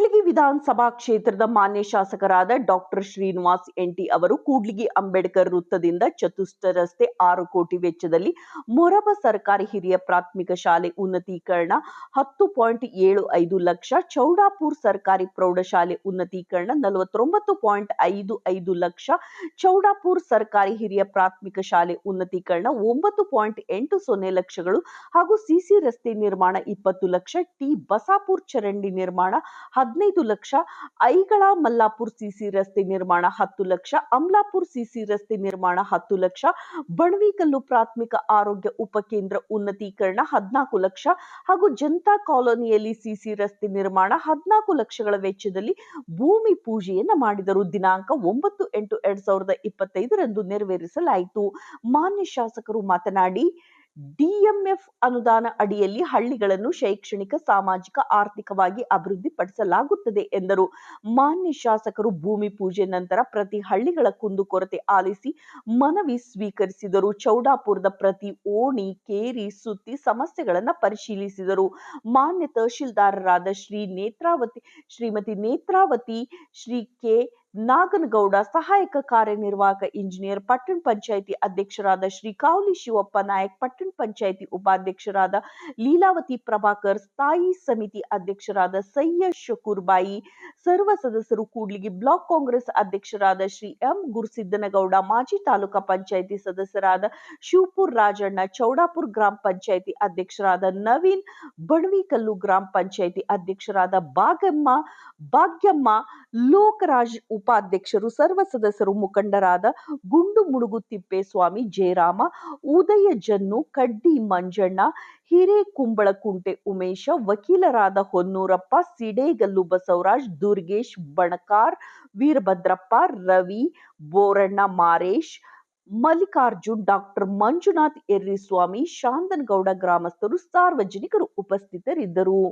ಕೂಡ್ಲಿಗಿ ವಿಧಾನಸಭಾ ಕ್ಷೇತ್ರದ ಮಾನ್ಯ ಶಾಸಕರಾದ ಡಾಕ್ಟರ್ ಶ್ರೀನಿವಾಸ್ ಎಂಟಿ ಅವರು ಕೂಡ್ಲಿಗಿ ಅಂಬೇಡ್ಕರ್ ವೃತ್ತದಿಂದ ಚತುಷ್ಟ ರಸ್ತೆ ಆರು ಕೋಟಿ ವೆಚ್ಚದಲ್ಲಿ ಮೊರಬ ಸರ್ಕಾರಿ ಹಿರಿಯ ಪ್ರಾಥಮಿಕ ಶಾಲೆ ಉನ್ನತೀಕರಣ ಹತ್ತು ಪಾಯಿಂಟ್ ಏಳು ಐದು ಲಕ್ಷ, ಚೌಡಾಪುರ್ ಸರ್ಕಾರಿ ಪ್ರೌಢಶಾಲೆ ಉನ್ನತೀಕರಣ ನಲವತ್ತೊಂಬತ್ತು ಪಾಯಿಂಟ್ ಐದು ಐದು ಲಕ್ಷ, ಚೌಡಾಪುರ್ ಸರ್ಕಾರಿ ಹಿರಿಯ ಪ್ರಾಥಮಿಕ ಶಾಲೆ ಉನ್ನತೀಕರಣ ಒಂಬತ್ತು ಪಾಯಿಂಟ್ ಎಂಟು ಸೊನ್ನೆ ಲಕ್ಷಗಳು ಹಾಗೂ ಸಿಸಿ ರಸ್ತೆ ನಿರ್ಮಾಣ ಇಪ್ಪತ್ತು ಲಕ್ಷ, ಟಿ ಬಸಾಪುರ್ ಚರಂಡಿ ನಿರ್ಮಾಣ ಹದಿನೈದು ಲಕ್ಷ, ಐಗಳ ಮಲ್ಲಾಪುರ್ ಸಿಸಿ ರಸ್ತೆ ನಿರ್ಮಾಣ ಹತ್ತು ಲಕ್ಷ, ಅಮ್ಲಾಪುರ್ ಸಿಸಿ ರಸ್ತೆ ನಿರ್ಮಾಣ ಹತ್ತು ಲಕ್ಷ, ಬಣವಿಕಲ್ಲು ಪ್ರಾಥಮಿಕ ಆರೋಗ್ಯ ಉಪಕೇಂದ್ರ ಉನ್ನತೀಕರಣ ಹದಿನಾಲ್ಕು ಲಕ್ಷ ಹಾಗೂ ಜನತಾ ಕಾಲೋನಿಯಲ್ಲಿ ಸಿಸಿ ರಸ್ತೆ ನಿರ್ಮಾಣ ಹದಿನಾಲ್ಕು ಲಕ್ಷಗಳ ವೆಚ್ಚದಲ್ಲಿ ಭೂಮಿ ಪೂಜೆಯನ್ನು ಮಾಡಿದರು. ದಿನಾಂಕ ಒಂಬತ್ತು ಎಂಟು ಎರಡ್ ಸಾವಿರದ ಇಪ್ಪತ್ತೈದರಂದು ನೆರವೇರಿಸಲಾಯಿತು. ಮಾನ್ಯ ಶಾಸಕರು ಮಾತನಾಡಿ ಡಿಎಂಎಫ್ ಅನುದಾನ ಅಡಿಯಲ್ಲಿ ಹಳ್ಳಿಗಳನ್ನು ಶೈಕ್ಷಣಿಕ, ಸಾಮಾಜಿಕ, ಆರ್ಥಿಕವಾಗಿ ಅಭಿವೃದ್ಧಿಪಡಿಸಲಾಗುತ್ತದೆ ಎಂದರು. ಮಾನ್ಯ ಶಾಸಕರು ಭೂಮಿ ಪೂಜೆ ನಂತರ ಪ್ರತಿ ಹಳ್ಳಿಗಳ ಕುಂದುಕೊರತೆ ಆಲಿಸಿ ಮನವಿ ಸ್ವೀಕರಿಸಿದರು. ಚೌಡಾಪುರದ ಪ್ರತಿ ಓಣಿ, ಕೇರಿ, ಸುತ್ತಿ ಸಮಸ್ಯೆಗಳನ್ನು ಪರಿಶೀಲಿಸಿದರು. ಮಾನ್ಯ ತಹಶೀಲ್ದಾರರಾದ ಶ್ರೀ ನೇತ್ರಾವತಿ, ಶ್ರೀಮತಿ ನೇತ್ರಾವತಿ, ಶ್ರೀ ಕೆ ನಾಗನಗೌಡ ಸಹಾಯಕ ಕಾರ್ಯನಿರ್ವಾಹಕ ಇಂಜಿನಿಯರ್ ಪಟ್ಟಣ ಪಂಚಾಯಿತಿ ಅಧ್ಯಕ್ಷರಾದ ಶ್ರೀ ಕಾವಲಿ ಶಿವಪ್ಪ ನಾಯಕ್, ಪಟ್ಟಣ ಪಂಚಾಯಿತಿ ಉಪಾಧ್ಯಕ್ಷರಾದ ಲೀಲಾವತಿ ಪ್ರಭಾಕರ್, ಸ್ಥಾಯಿ ಸಮಿತಿ ಅಧ್ಯಕ್ಷರಾದ ಸಯ್ಯ ಶಕೂರ್ಬಾಯಿ, ಸರ್ವ ಸದಸ್ಯರು ಕೂಡ್ಲಿಗಿ ಬ್ಲಾಕ್ ಕಾಂಗ್ರೆಸ್ ಅಧ್ಯಕ್ಷರಾದ ಶ್ರೀ ಎಂ ಗುರುಸಿದ್ದನಗೌಡ, ಮಾಜಿ ತಾಲೂಕಾ ಪಂಚಾಯಿತಿ ಸದಸ್ಯರಾದ ಶಿವಪುರ್ ರಾಜಣ್ಣ, ಚೌಡಾಪುರ್ ಗ್ರಾಮ ಪಂಚಾಯಿತಿ ಅಧ್ಯಕ್ಷರಾದ ನವೀನ್, ಬಣವಿಕಲ್ಲು ಗ್ರಾಮ ಪಂಚಾಯಿತಿ ಅಧ್ಯಕ್ಷರಾದ ಬಾಗಮ್ಮ ಭಾಗ್ಯಮ್ಮ, ಲೋಕರಾಜ್ ಉಪಾಧ್ಯಕ್ಷರು, ಸರ್ವ ಸದಸ್ಯರು ಮುಖಂಡರಾದ ಗುಂಡು ಮುಡುಗು ತಿಪ್ಪೇಸ್ವಾಮಿ, ಜಯರಾಮ, ಉದಯ ಜನ್ನು, ಕಡ್ಡಿ ಮಂಜಣ್ಣ, ಹಿರೇಕುಂಬಳಕುಂಟೆ ಉಮೇಶ, ವಕೀಲರಾದ ಹೊನ್ನೂರಪ್ಪ, ಸಿಡೇಗಲ್ಲು ಬಸವರಾಜ್, ದುರ್ಗೇಶ್ ಬಣಕಾರ್, ವೀರಭದ್ರಪ್ಪ, ರವಿ ಬೋರಣ್ಣ ಮಾರೇಶ್, ಮಲ್ಲಿಕಾರ್ಜುನ್, ಡಾಕ್ಟರ್ ಮಂಜುನಾಥ್ ಎರ್ರಿಸ್ವಾಮಿ, ಶಾಂತನಗೌಡ ಗ್ರಾಮಸ್ಥರು, ಸಾರ್ವಜನಿಕರು ಉಪಸ್ಥಿತರಿದ್ದರು.